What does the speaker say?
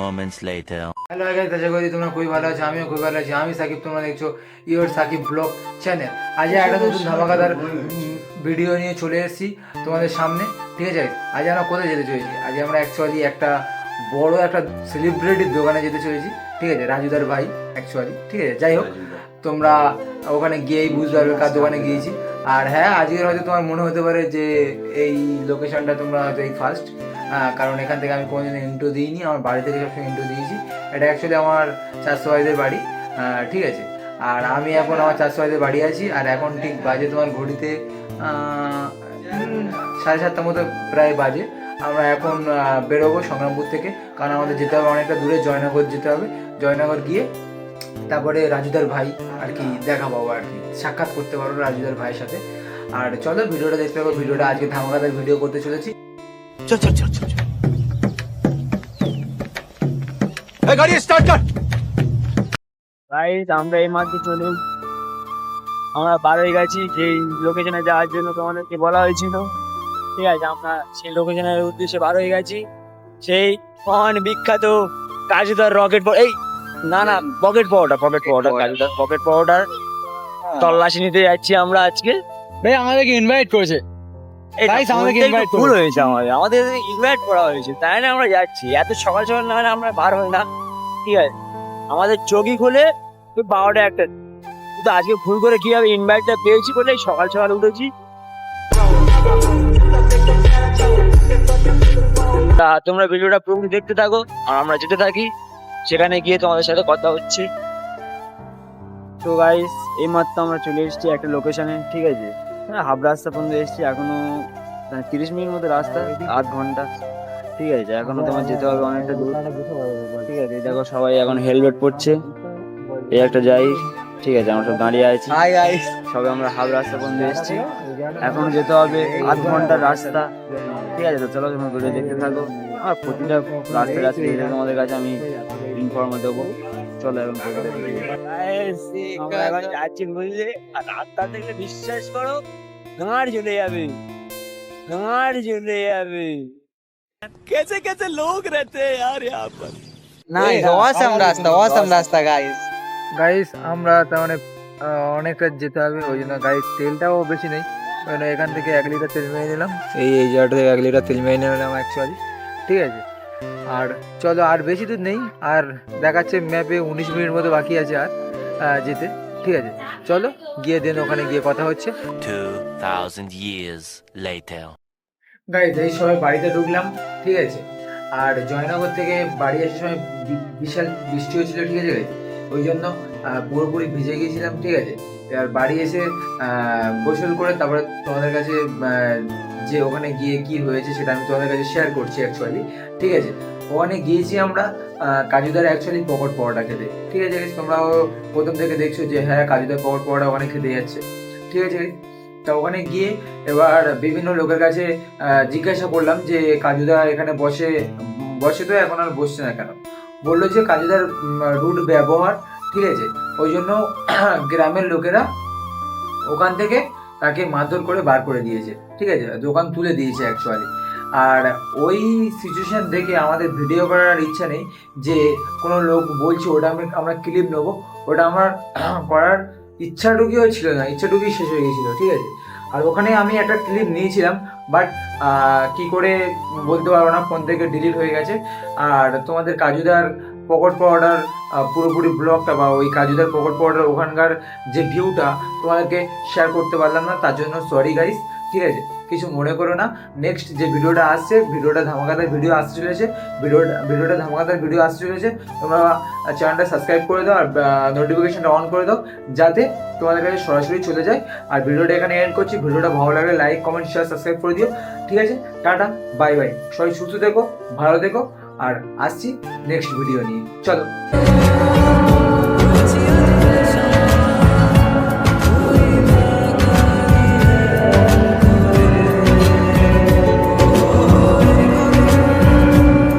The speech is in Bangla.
moments later. হ্যালো গাইস আশা করি তোমরা খুবই ভালো আছো আমিও খুবই ভালো আছি। আমি সাকিব তোমরা দেখছ ইওর সাকিব ব্লগ চ্যানেল আজ একটা নতুন ধামাকাদার ভিডিও নিয়ে চলে এসেছি তোমাদের সামনে ঠিক আছে? আজ আমরা কোথায় যেতে চলেছি? আজ আমরা অ্যাকচুয়ালি একটা বড় একটা সেলিব্রিটির দোকানে যেতে চলেছি ঠিক আছে? রাজুদার ভাই অ্যাকচুয়ালি ঠিক আছে? যাই হোক তোমরা ওখানে গিয়েই বুঝতে পারবে কার দোকানে গিয়েছি। আর হ্যাঁ আজকের হয়তো তোমার মনে হতে পারে যে এই লোকেশনটা তোমরা হয়তো এই ফার্স্ট কারণ এখান থেকে আমি কোনোদিন ইন্ট্রো দিইনি, আমার বাড়ি থেকে সবসময় ইন্ট্রো দিয়েছি। এটা অ্যাকচুয়ালি আমার চারশো ভাইদের বাড়ি ঠিক আছে। আর আমি এখন আমার চারশো ভাইদের বাড়ি আছি, আর এখন ঠিক বাজে তোমার ঘড়িতে সাড়ে সাতটার মতো প্রায় বাজে। আমরা এখন বেরোবো সংগ্রামপুর থেকে, কারণ আমাদের যেতে হবে অনেকটা দূরে, জয়নগর যেতে হবে। জয়নগর গিয়ে তারপরে রাজুদার ভাই আর কি দেখা পাবো আর কি সাক্ষাৎ করতে পারব রাজুদার ভাইয়ের সাথে। আর চলো ভিডিওটা দেখতে পাবো ভিডিওটা আজকে ধামাকাদার ভিডিও করতে চলেছি। চল চল চল চল গাড়ি স্টার্ট কর। গাইস আমরা এই মাত্র চলে আমরা বার হয়ে গেছি যেই লোকেশনে যাওয়ার জন্য তোমাদেরকে বলা হয়েছিল। ঠিক আছে আমরা সেই লোকেশনের উদ্দেশ্যে বার হয়ে গেছি। সেই মহান বিখ্যাত কাজুদার রকেট এই না না পকেট পাউডার পকেট পাউডার কাজুদার পকেট পাউডার তল্লাশি নিতে যাচ্ছি আমরা আজকে। ভাই আমাদেরকে ইনভাইট করেছে। ভুল হয়েছে আমাদের। আমাদের ইনভাইট করা হয়েছে তাই না আমরা যাচ্ছি। এত সকাল সকাল না হলে আমরা বার হই না। ঠিক আছে? আমাদের চোখই খুলে ওই বারোটা একটা কিন্তু আজকে ভুল করে কি হবে ইনভাইটটা পেয়েছি বলে সকাল সকাল উঠেছি। তা তোমরা ভিডিওটা পুরো দেখতে থাকো আর আমরা যেতে থাকি। সেখানে গিয়ে তোমাদের সাথে কথা হচ্ছে। তো গাইস এই মাত্র আমরা চলে এসেছি একটা লোকেশনে ঠিক আছে? হ্যাঁ হাফ রাস্তা পর্যন্ত এসেছি, এখনও মানে তিরিশ মিনিট মতো রাস্তা, আধ ঘণ্টা। ঠিক আছে, এখনও তোমার যেতে হবে অনেকটা দূর। ঠিক আছে, দেখো সবাই এখন হেলমেট পরছে। এই একটা যাই। ঠিক আছে আমরা সব দাঁড়িয়ে আছি হাই গাইস সবে আমরা হাফ রাস্তা পর্যন্ত এসেছি এখনো যেতে হবে আধ ঘন্টার রাস্তা ঠিক আছে তো চলো তোমরা ভিডিও দেখতে থাকো আর প্রতিটা রাস্তায় রাস্তায় এলে তোমাদের কাছে আমি ইনফর্ম দেবো চলো এখন ভিডিওটা দেখি। আমরা এখন যাচ্ছি বুঝলে আর রাস্তা থেকে বিশ্বাস করো গাঁড় চলে যাবে গাঁড় চলে যাবে कैसे कैसे लोग रहते हैं यार यहाँ पर নাইস অসাম রাস্তা অসাম রাস্তা গাইস গাইস আমরা তার মানে অনেকটা যেতে হবে ওই জন্য গাইস তেলটাও বেশি নেই। ওই জন্য এখান থেকে এক লিটার তেল মেরে নিলাম। এই এই জায়গাটা থেকে এক লিটার তেল মেরে নিলাম অ্যাকচুয়ালি ঠিক আছে? আর চলো আর বেশি দূর নেই। আর দেখাচ্ছে ম্যাপে উনিশ মিনিট মতো বাকি আছে আর যেতে। ঠিক আছে? চলো গিয়ে দেন ওখানে গিয়ে কথা হচ্ছে। 2,000 years later. গাইজ এই সময় বাড়িতে ঢুকলাম ঠিক আছে? আর জয়নগর থেকে বাড়ি আসার সময় বিশাল বৃষ্টি হয়েছিল ঠিক আছে? ওই জন্য পুরোপুরি ভিজে গিয়েছিলাম, ঠিক আছে? আর বাড়ি এসে গোসল করে তারপরে তোমাদের কাছে যে ওখানে গিয়ে কি হয়েছে সেটা আমি তোমাদের কাছে শেয়ার করছি অ্যাকচুয়ালি ঠিক আছে? ওখানে গিয়েছি আমরা কাজুদার অ্যাকচুয়ালি পকট পরোটা খেতে, ঠিক আছে? তোমরাও প্রথম থেকে দেখছ যে হ্যাঁ কাজুদার পকট পরোটা ওখানে খেতে যাচ্ছে, ঠিক আছে? তা ওখানে গিয়ে এবার বিভিন্ন লোকের কাছে জিজ্ঞাসা করলাম যে কাজুদা এখানে বসে বসে তো এখন আর বসছে না কেন? বলল যে কাজুদার রুট ব্যবহার, ঠিক আছে? ওই জন্য গ্রামের লোকেরা ওখান থেকে তাকে মারধর করে বার করে দিয়েছে, ঠিক আছে? দোকান তুলে দিয়েছে অ্যাকচুয়ালি আর ওই সিচুয়েশন দেখে আমাদের ভিডিও করার ইচ্ছা নেই যে কোনো লোক বলছে, ওটা আমি, আমরা ক্লিপ নেব। ওটা আমার করার ইচ্ছাটুকুও ছিল না, ইচ্ছাটুকুই শেষ হয়ে গেছিল, ঠিক আছে? আর ওখানে আমি একটা ক্লিপ নিয়েছিলাম বাট কি করে বলতে পারব না ফোন থেকে ডিলিট হয়ে গেছে। আর তোমাদের কাজুদার পকট পাউডার পুরোপুরি ব্লগটা বা ওই কাজুদার পকট পাউডার ওখানকার যে ভিউটা তোমাদেরকে শেয়ার করতে পারলাম না, তার জন্য সরি গাইস ঠিক আছে? কিছু মনে করো না। নেক্সট যে ভিডিওটা আসছে, ভিডিওটা ধামাকাদার ভিডিও আসতে চলেছে। ভিডিওটা ভিডিওটা ধামাকাদার ভিডিও আসতে চলেছে। তোমরা চ্যানেলটা সাবস্ক্রাইব করে দাও আর নোটিফিকেশনটা অন করে দাও, যাতে তোমাদের কাছে সরাসরি চলে যায়। আর ভিডিওটা এখানে এন্ড করছি। ভিডিওটা ভালো লাগলে লাইক কমেন্ট শেয়ার সাবস্ক্রাইব করে দিও। ঠিক আছে? টাটা বাই বাই সবাই সুস্থ দেখো ভালো দেখো আর আসছি নেক্সট ভিডিও নিয়ে। চলো।